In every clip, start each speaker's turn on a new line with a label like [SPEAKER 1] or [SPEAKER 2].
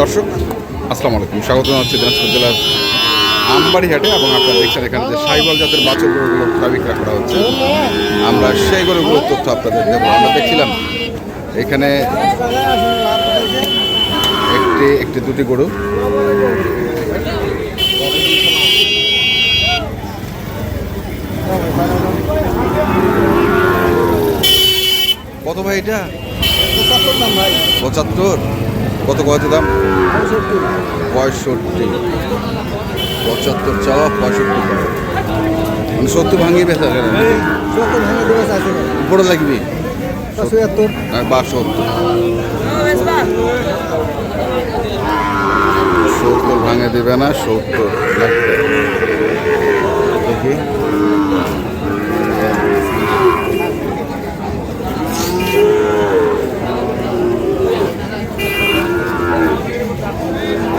[SPEAKER 1] দর্শক, আসসালামু আলাইকুম। স্বাগত জানাচ্ছি দিনাজপুর জেলার আমবাড়ি হাটে এবং আপনারা দেখছেন এখানে যে সাইবল জাতের বাছর গরুগুলো ক্রয় বিক্রয় করা হচ্ছে। আমরা সেই গরুগুলোর তথ্য আপনাদের দেবো। আমরা দেখছিলাম, এখানে একটি একটি, দুটি গরু। কত ভাই এটা? পঁচাত্তর। কত কত দাম? পঁয়ষট্টি। পঁচাত্তর চাওয়া পঁয়ষট্টি। মানে সত্তর ভাঙিয়ে বেচা গেল উপরে লাগবে? সত্তর সত্তর ভাঙে দেবে না সত্তর লাগবে। দেখি।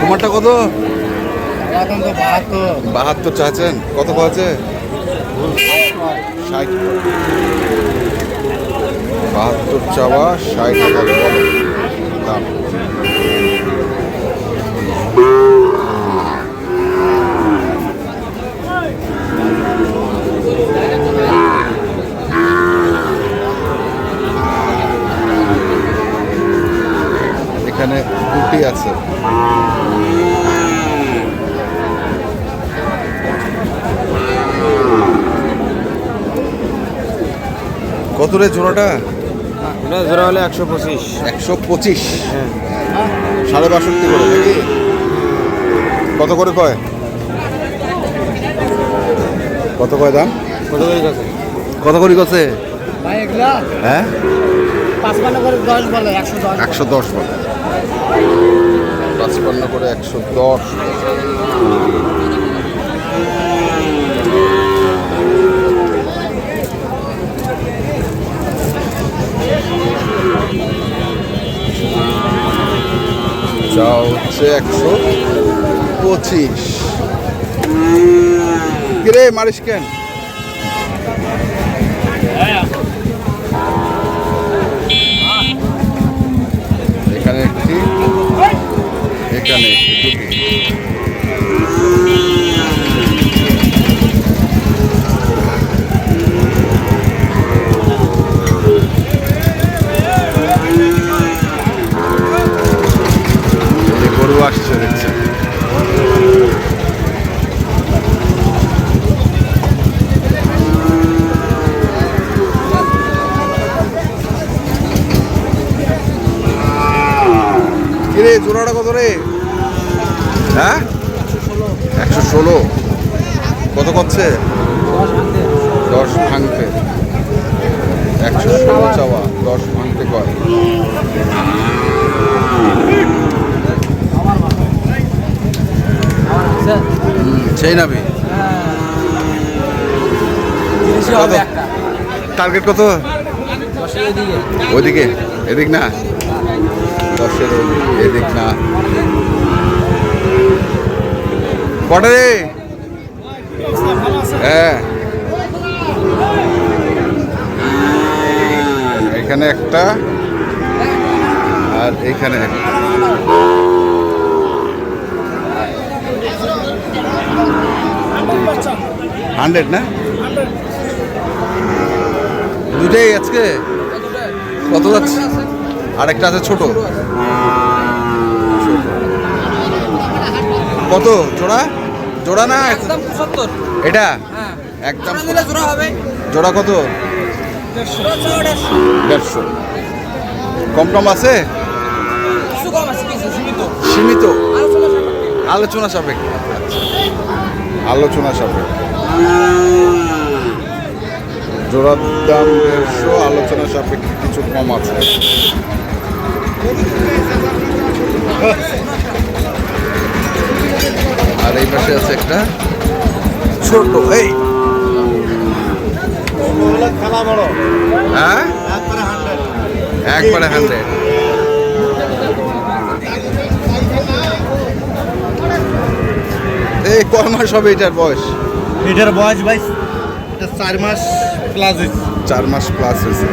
[SPEAKER 1] তোমারটা কত? বাহাত্তর চাচ্ছেন। কত পাচ্ছে? বাহাত্তর চাওয়া ষাট টাকা দাম এখানে দুটি আছে কত রে জোড়াটা?
[SPEAKER 2] ওটা জোড়া হলে একশো পঁচিশ।
[SPEAKER 1] একশো পঁচিশ?
[SPEAKER 2] হ্যাঁ।
[SPEAKER 1] সাড়ে বাষট্টি করে নাকি? কত করে কয়? কত কয় দাম?
[SPEAKER 2] কত করে গেছে
[SPEAKER 1] কত করে কছে? হ্যাঁ?
[SPEAKER 3] একশো দশ
[SPEAKER 1] বলে। পাঁচপান্ন করে একশো দশ যা হচ্ছে একশো পঁচিশ। কিরে মারিস কেন? এখানে একটি এখানে একটি দুটি এই যে গরু আসছে দেখছি কিরে জোড়াটা কত রে? হ্যাঁ? একশো ষোলো। কত করছে? দশ ভাঙতে। একশো ষোলো চাওয়া দশ ভাঙতে কয়? সেই নাবি। টার্গেট কত? ওইদিকে এদিক না? এদিক না। কটা রে হ্যাঁ। এখানে একটা, আর এখানে একটা। হান্ড্রেড না? দুটাই আজকে? কত যাচ্ছে? আরেকটা আছে ছোট। কত? জোড়া? জোড়া না?
[SPEAKER 3] একদম পঁচাত্তর।
[SPEAKER 1] এটা?
[SPEAKER 3] হ্যাঁ।
[SPEAKER 1] একদম
[SPEAKER 3] জোড়া হবে।
[SPEAKER 1] জোড়া কত? দেড়শো। কম টম আছে?
[SPEAKER 3] কম আছে সীমিত।
[SPEAKER 1] সীমিত?
[SPEAKER 3] আলোচনা সাপেক্ষে।
[SPEAKER 1] আলোচনা সাপেক্ষে। আলোচনা সাপেক্ষে। জোড়ার দাম দেড়শো আলোচনা সাপেক্ষে কিছু কম আছে। আর এই পাশে আছে একটা ছোট এই। হ্যাঁ?
[SPEAKER 2] একবারে হান্ড্রেড।
[SPEAKER 1] একবারে হান্ড্রেড এই কয় মাস হবে এটার বয়স?
[SPEAKER 2] এটার বয়স ভাই এটা চার মাস প্লাস হয়েছে।
[SPEAKER 1] চার মাস প্লাস হয়েছে।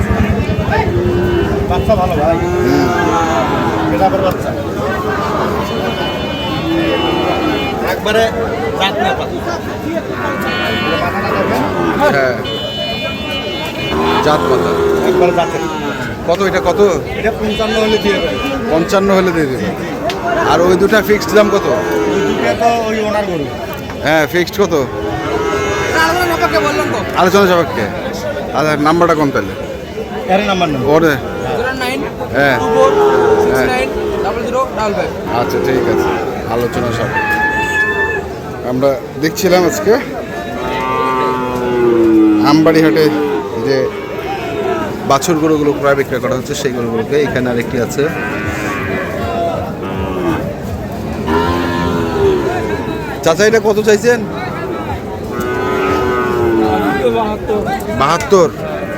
[SPEAKER 2] বাচ্চা ভালো ভাই। এটা বাচ্চা। একবারে না
[SPEAKER 1] হ্যাঁ জাত পাতা।
[SPEAKER 2] একবারে জাতের।
[SPEAKER 1] কত এটা কত?
[SPEAKER 2] এটা পঞ্চান্ন হলে দিয়ে দেবে।
[SPEAKER 1] পঞ্চান্ন হলে দিয়ে দেবে। আর ওই দুটা ফিক্সড দাম কত?
[SPEAKER 2] ওই দুটো তো ওনার গরু।
[SPEAKER 1] হ্যাঁ ফিক্সড কত? আলোচনা সাপেক্ষে আচ্ছা নাম্বারটা কম তাহলে।
[SPEAKER 2] এর নাম্বার নেব।
[SPEAKER 1] ওরে। হ্যাঁ। হ্যাঁ। আচ্ছা ঠিক আছে। আলোচনা সব। আমরা দেখছিলাম আজকে আমবাড়ি হাটে যে বাছুর গরুগুলো ক্রয় বিক্রয় করা হচ্ছে সেই গরুগুলোকে এখানে আরেকটি আছে। চাচা এটা কত চাইছেন? বাহাত্তর।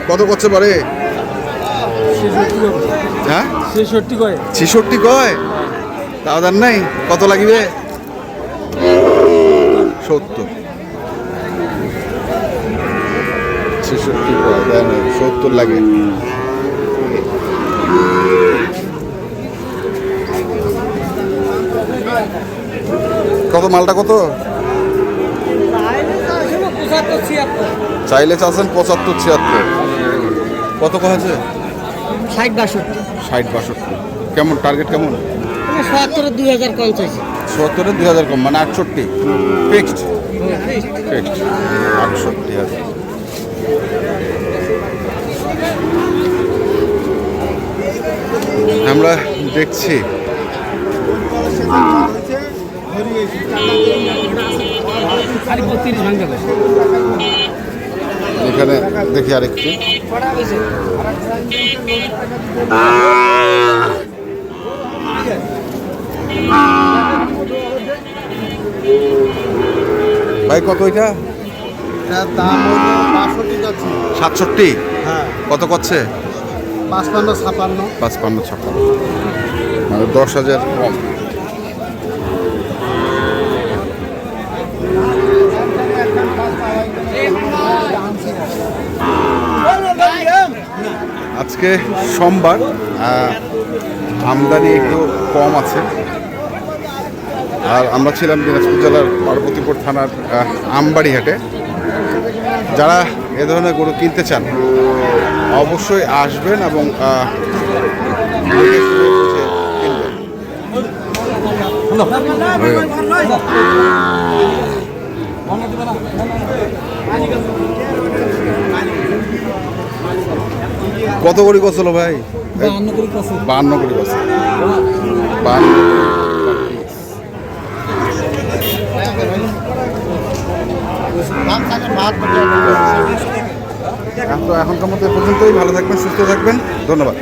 [SPEAKER 1] কত করছে পারে হ্যাঁ?
[SPEAKER 3] ছেষট্টি করে
[SPEAKER 1] ছেষট্টি কয়? তাও দার নাই? কত লাগিবে? সত্তর। ছেষট্টি কয় সত্তর লাগে। কত মালটা কত? চাইলে চাচ্ছেন পঁচাত্তর ছিয়াত্তর। কত কয়েছে
[SPEAKER 3] ষাট বাষট্টি।
[SPEAKER 1] ষাট বাষট্টি। কেমন টার্গেট কেমন?
[SPEAKER 3] সত্তরের দুই হাজার কম চাইছে।
[SPEAKER 1] সত্তরের দুই হাজার কম মানে আটষট্টি। ফিক্সড ফিক্সড আটষট্টি হাজার। আমরা দেখছি। এখানে দেখি আরেকটি। ভাই কত এটা
[SPEAKER 2] দাম
[SPEAKER 1] সাতষট্টি?
[SPEAKER 2] হ্যাঁ।
[SPEAKER 1] কত করছে
[SPEAKER 2] পাঁচপান্ন ছাপান্ন।
[SPEAKER 1] পাঁচপান্ন ছাপ্পান্ন মানে দশ হাজার কম। আজকে সোমবার আমদানি একটু কম আছে আর আমরা ছিলাম দিনাজপুর জেলার পার্বতীপুর থানার আহ, আমবাড়ি হাটে যারা এ ধরনের গরু কিনতে চান অবশ্যই আসবেন এবং। কত করি কছিল ভাই?
[SPEAKER 3] বাহান্ন করে
[SPEAKER 2] দাম থাকে
[SPEAKER 1] তো এখনকার মতো এ পর্যন্তই। ভালো থাকবেন সুস্থ থাকবেন। ধন্যবাদ।